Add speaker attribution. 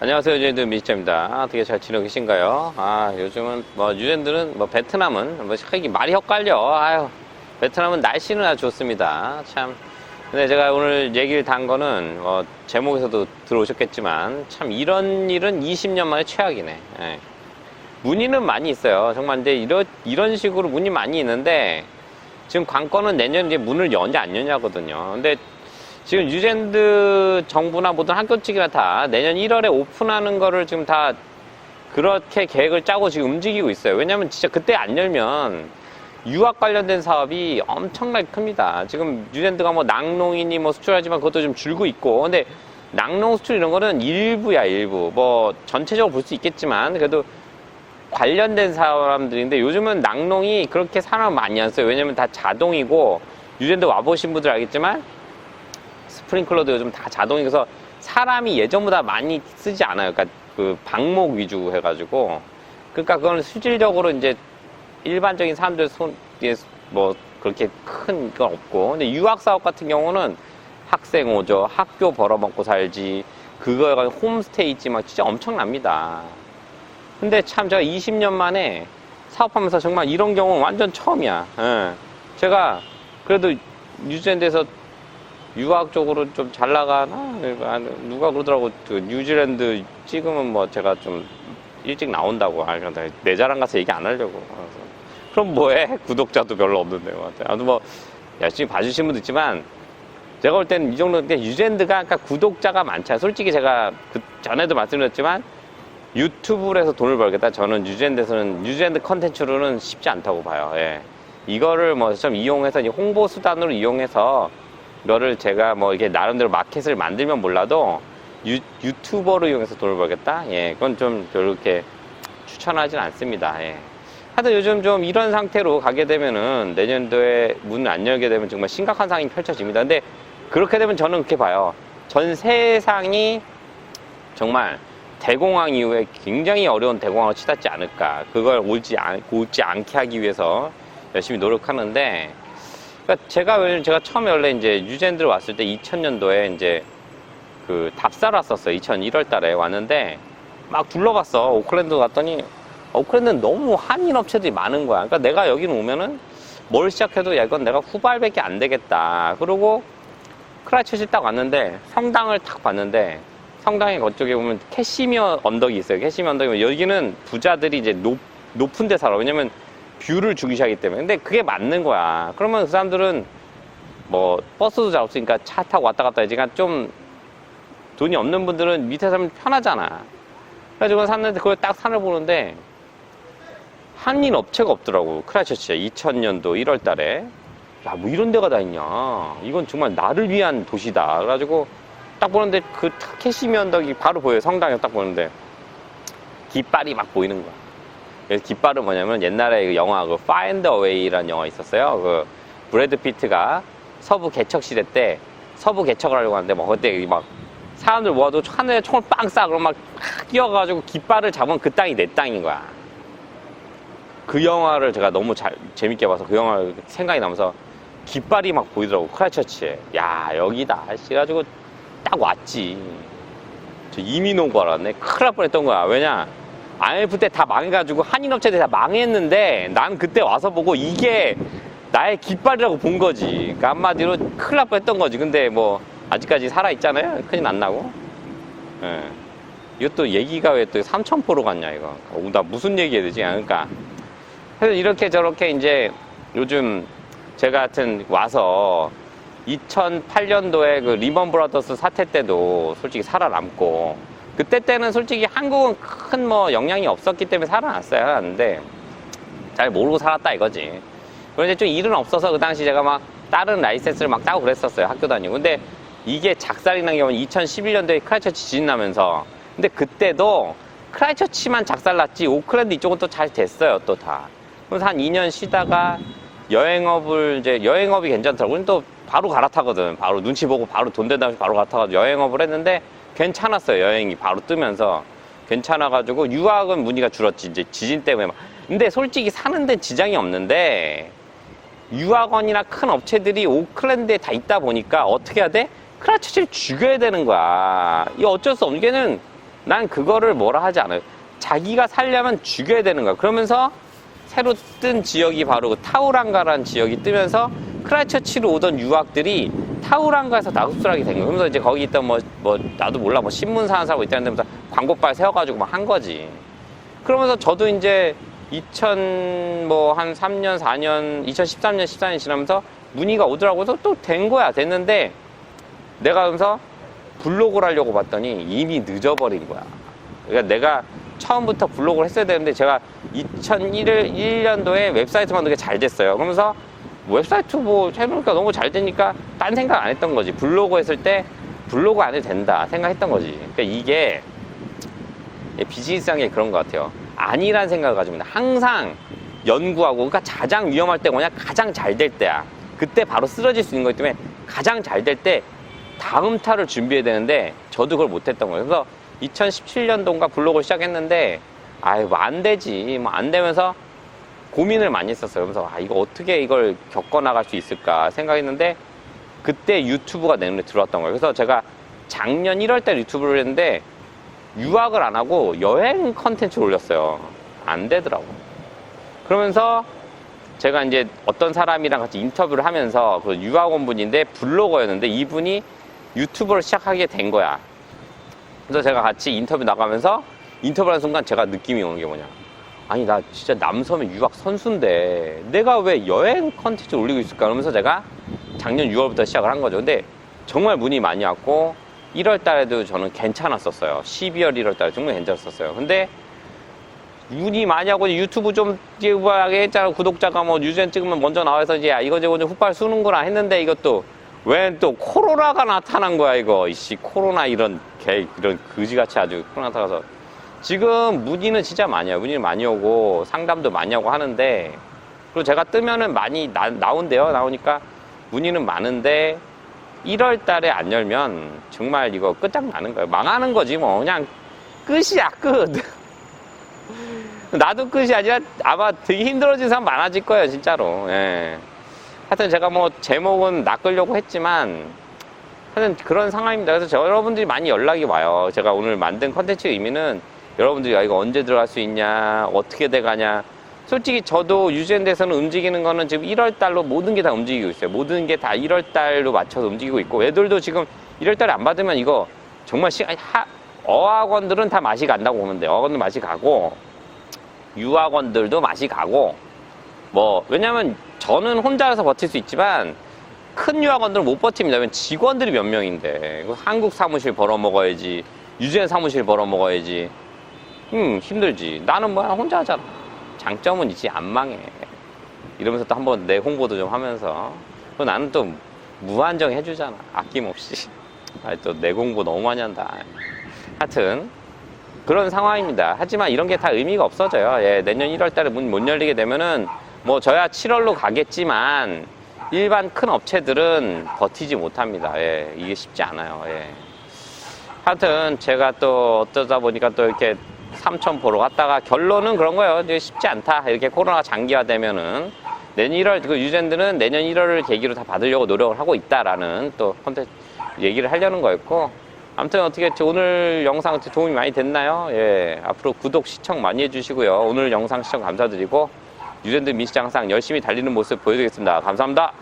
Speaker 1: 안녕하세요. 유젠드 미시자입니다. 어떻게 잘 지내고 계신가요? 아, 요즘은 뭐, 유젠드는 뭐, 베트남은 뭐, 이게 말이 헷갈려. 아유, 베트남은 날씨는 아주 좋습니다. 참. 근데 제가 오늘 얘기를 단 거는, 뭐, 제목에서도 들어오셨겠지만, 참, 이런 일은 20년 만에 최악이네. 예. 문의는 많이 있어요. 정말 근데 이런, 이런 식으로 문의 많이 있는데, 지금 관건은 내년 이제 문을 여냐 안 여냐거든요. 근데 지금 유젠드 정부나 모든 학교 측이나 다 내년 1월에 오픈하는 거를 지금 다 그렇게 계획을 짜고 지금 움직이고 있어요. 왜냐면 진짜 그때 안 열면 유학 관련된 사업이 엄청나게 큽니다. 지금 유젠드가 뭐 낙농이니 뭐 수출하지만 그것도 좀 줄고 있고. 근데 낙농 수출 이런 거는 일부야, 일부. 뭐 전체적으로 볼 수 있겠지만 그래도 관련된 사람들인데 요즘은 낙농이 그렇게 사람 많이 안 써요. 왜냐면 다 자동이고 유젠드 와보신 분들 알겠지만 스프링클러도 요즘 다 자동이라서 사람이 예전보다 많이 쓰지 않아요. 그러니까 그 방목 위주 해가지고 그러니까 그건 수질적으로 이제 일반적인 사람들 손에 뭐 그렇게 큰 건 없고 근데 유학 사업 같은 경우는 학생 오죠 학교 벌어먹고 살지 그거에 관한 홈스테이 있지 막 진짜 엄청납니다. 근데 참 제가 20년 만에 사업하면서 정말 이런 경우는 완전 처음이야. 예. 제가 그래도 뉴질랜드에서 유학 쪽으로 좀 잘 나가나? 아, 누가 그러더라고. 그 뉴질랜드 찍으면 뭐 제가 좀 일찍 나온다고. 아, 그냥 내 자랑 가서 얘기 안 하려고. 그래서 그럼 뭐해? 구독자도 별로 없는데. 아무튼 뭐 열심히 봐주신 분도 있지만 제가 볼 때는 이 정도 근데 뉴질랜드가 그러니까 구독자가 많잖아요. 솔직히 제가 그 전에도 말씀드렸지만 유튜브로 해서 돈을 벌겠다. 저는 뉴질랜드에서는 뉴질랜드 컨텐츠로는 쉽지 않다고 봐요. 예. 이거를 뭐 좀 이용해서 홍보 수단으로 이용해서 를 제가 뭐 이게 나름대로 마켓을 만들면 몰라도 유, 유튜버로 이용해서 돈을 벌겠다? 예, 그건 좀 이렇게 추천하진 않습니다. 예. 하여튼 요즘 좀 이런 상태로 가게 되면은 내년도에 문을 안 열게 되면 정말 심각한 상황이 펼쳐집니다. 근데 그렇게 되면 저는 그렇게 봐요. 전 세상이 정말 대공황 이후에 굉장히 어려운 대공황을 치닫지 않을까. 그걸 오지, 않, 오지 않게 하기 위해서 열심히 노력하는데, 그러니까 제가, 왜냐면 제가 처음에 원래 이제 유젠드를 왔을 때 2000년도에 이제 그 답사를 왔었어요. 2001월 달에 왔는데, 막 둘러봤어. 오클랜드 갔더니, 오클랜드는 너무 한인 업체들이 많은 거야. 그러니까 내가 여기 오면은 뭘 시작해도 야, 이건 내가 후발밖에 안 되겠다. 그러고 크라이처시 딱 왔는데 성당을 딱 봤는데 성당의 그쪽에 보면 캐시미어 언덕이 있어요. 캐시미어 언덕이면 여기는 부자들이 이제 높, 높은 데 살아. 왜냐면 뷰를 중시하기 때문에. 근데 그게 맞는 거야. 그러면 그 사람들은 뭐 버스도 잘 없으니까 차 타고 왔다 갔다 하지. 그러니까 좀 돈이 없는 분들은 밑에 살면 편하잖아. 그래가지고 샀는데 그걸 딱 산을 보는데 한인 업체가 없더라고. 크라이처치에 2000년도 1월 달에. 야, 뭐 이런 데가 다 있냐. 이건 정말 나를 위한 도시다. 그래가지고 딱 보는데 그 캐시미 언덕이 바로 보여요. 성당에 딱 보는데. 깃발이 막 보이는 거야. 깃발은 뭐냐면 옛날에 그 영화 그 Find a Way라는 영화 있었어요. 그 브래드 피트가 서부 개척 시대 때 서부 개척을 하려고 하는데 막 그때 막 사람들 모아도 하늘에 총을 빵 쏴. 그럼 막 뛰어가지고 깃발을 잡으면 그 땅이 내 땅인 거야. 그 영화를 제가 너무 잘 재밌게 봐서 그 영화 생각이 나면서 깃발이 막 보이더라고 크라이처치에 야 여기다 해가지고 딱 왔지 저 이민 온거 알았네 큰일 날 뻔했던 거야 왜냐 IMF 때 다 망해가지고 한인 업체들이 다 망했는데 난 그때 와서 보고 이게 나의 깃발이라고 본 거지. 그러니까 한마디로 큰일 날 뻔했던 거지. 근데 뭐 아직까지 살아있잖아요. 큰일 안 나고. 예. 이것도 얘기가 왜 또 삼천포로 갔냐 이거. 어, 나 무슨 얘기 해야 되지? 그러니까. 그래서 이렇게 저렇게 이제 요즘 제가 하여튼 와서 2008년도에 그 리먼 브라더스 사태 때도 솔직히 살아남고 그때 때는 솔직히 한국은 큰 뭐 영향이 없었기 때문에 살아났어야 하는데 잘 모르고 살았다 이거지. 그런데 좀 일은 없어서 그 당시 제가 막 다른 라이센스를 막 따고 그랬었어요 학교 다니고. 근데 이게 작살이 난 경우는 2011년도에 크라이처치 지진 나면서 근데 그때도 크라이처치만 작살났지 오클랜드 이쪽은 또 잘 됐어요 또 다. 그래서 한 2년 쉬다가 여행업을 이제 여행업이 괜찮더라고. 근데 또 바로 갈아타거든. 바로 눈치 보고 바로 돈 된다고 바로 갈아타가지고 여행업을 했는데 괜찮았어요. 여행이 바로 뜨면서 괜찮아가지고 유학은 문의가 줄었지 이제 지진 때문에. 막. 근데 솔직히 사는 데 지장이 없는데 유학원이나 큰 업체들이 오클랜드에 다 있다 보니까 어떻게 해야 돼? 크라치를 죽여야 되는 거야. 이 어쩔 수 없는 게는 난 그거를 뭐라 하지 않아요. 자기가 살려면 죽여야 되는 거야. 그러면서 새로 뜬 지역이 바로 그 타우랑가라는 지역이 뜨면서 크라이처치로 오던 유학들이 타우랑가에서 나흡수하게 된 거예요. 그러면서 이제 거기 있던 뭐, 뭐, 나도 몰라, 뭐 신문 사는 사람 있다는 데면서 광고빨 세워가지고 막 한 거지. 그러면서 저도 이제 2000, 뭐, 한 3년, 4년, 2013년, 14년 지나면서 문의가 오더라고요. 또된 거야. 됐는데 내가 그러면서 블로그를 하려고 봤더니 이미 늦어버린 거야. 그러니까 내가 처음부터 블로그를 했어야 되는데 제가 2001년도에 웹사이트 만드는 게 잘 됐어요. 그러면서 웹사이트 뭐 해보니까 너무 잘 되니까 딴 생각 안 했던 거지. 블로그 했을 때 블로그 안 해도 된다 생각했던 거지. 그러니까 이게 비즈니스상에 그런 것 같아요. 아니란 생각을 가지고 항상 연구하고 그러니까 가장 위험할 때가 뭐냐 가장 잘 될 때야. 그때 바로 쓰러질 수 있는 거기 때문에 가장 잘 될 때 다음 타를 준비해야 되는데 저도 그걸 못했던 거예요. 그래서 2017년도인가 블로그를 시작했는데 아유 뭐안 되지 뭐 안 되면서 고민을 많이 했었어요. 그래서 아 이거 어떻게 이걸 겪어 나갈 수 있을까 생각했는데 그때 유튜브가 내 눈에 들어왔던 거예요. 그래서 제가 작년 1월 달 유튜브를 했는데 유학을 안 하고 여행 컨텐츠를 올렸어요. 안 되더라고. 그러면서 제가 이제 어떤 사람이랑 같이 인터뷰를 하면서 그 유학원 분인데 블로거였는데 이분이 유튜브를 시작하게 된 거야. 그래서 제가 같이 인터뷰 나가면서 인터뷰하는 순간 제가 느낌이 오는 게 뭐냐. 아니, 나 진짜 남섬의 유학 선수인데 내가 왜 여행 컨텐츠를 올리고 있을까? 그러면서 제가 작년 6월부터 시작을 한 거죠. 근데 정말 문의 많이 왔고 1월 달에도 저는 괜찮았었어요. 12월, 1월 달에 정말 괜찮았었어요. 근데 문의 많이 하고 유튜브 좀 찍어하게 했잖아. 구독자가 뭐 유전 찍으면 먼저 나와서 이제 야, 이거 저거 좀 훅발 쏘는구나 했는데 이것도 웬 또 코로나가 나타난 거야 이거 이씨 코로나 이런 개 이런 그지같이 아주 코로나 나타나서 지금 문의는 진짜 많이 와요. 문의는 많이 오고 상담도 많이 하고 하는데 그리고 제가 뜨면은 많이 나, 나온대요. 나오니까 문의는 많은데 1월 달에 안 열면 정말 이거 끝장나는 거예요. 망하는 거지 뭐 그냥 끝이야 끝. 나도 끝이 아니라 아마 되게 힘들어진 사람 많아질 거예요, 진짜로. 예. 하여튼 제가 뭐 제목은 낚으려고 했지만 하여튼 그런 상황입니다. 그래서 저 여러분들이 많이 연락이 와요. 제가 오늘 만든 컨텐츠의 의미는 여러분들이 야, 이거 언제 들어갈 수 있냐, 어떻게 돼가냐. 솔직히 저도 유젠에서는 움직이는 거는 지금 1월 달로 모든 게 다 움직이고 있어요. 모든 게 다 1월 달로 맞춰서 움직이고 있고 애들도 지금 1월 달에 안 받으면 이거 정말 시, 하, 어학원들은 다 맛이 간다고 보면 돼요. 어학원들 맛이 가고 유학원들도 맛이 가고 뭐 왜냐면 저는 혼자서 버틸 수 있지만 큰 유학원들은 못 버팁니다. 왜냐면 직원들이 몇 명인데 그 한국 사무실 벌어먹어야지 유엔 사무실 벌어먹어야지 음 힘들지. 나는 뭐야 혼자 하잖아. 장점은 있지 안 망해. 이러면서 또 한번 내 홍보도 좀 하면서 또 나는 또 무한정 해주잖아. 아낌없이. 또내 공부 너무 많이 한다. 하여튼 그런 상황입니다. 하지만 이런 게 다 의미가 없어져요. 예, 내년 1월 달에 문 못 열리게 되면은 뭐 저야 7월로 가겠지만 일반 큰 업체들은 버티지 못합니다. 예, 이게 쉽지 않아요. 예. 하여튼 제가 또 어쩌다 보니까 또 이렇게 삼천 보러 갔다가 결론은 그런 거예요. 이제 쉽지 않다. 이렇게 코로나가 장기화되면은 내년 1월 그 유젠들은 내년 1월을 계기로 다 받으려고 노력을 하고 있다라는 또 컨텐츠 얘기를 하려는 거였고 아무튼 어떻게 오늘 영상 도움이 많이 됐나요? 예, 앞으로 구독 시청 많이 해주시고요. 오늘 영상 시청 감사드리고 유젠들 민시장 항상 열심히 달리는 모습 보여드리겠습니다. 감사합니다.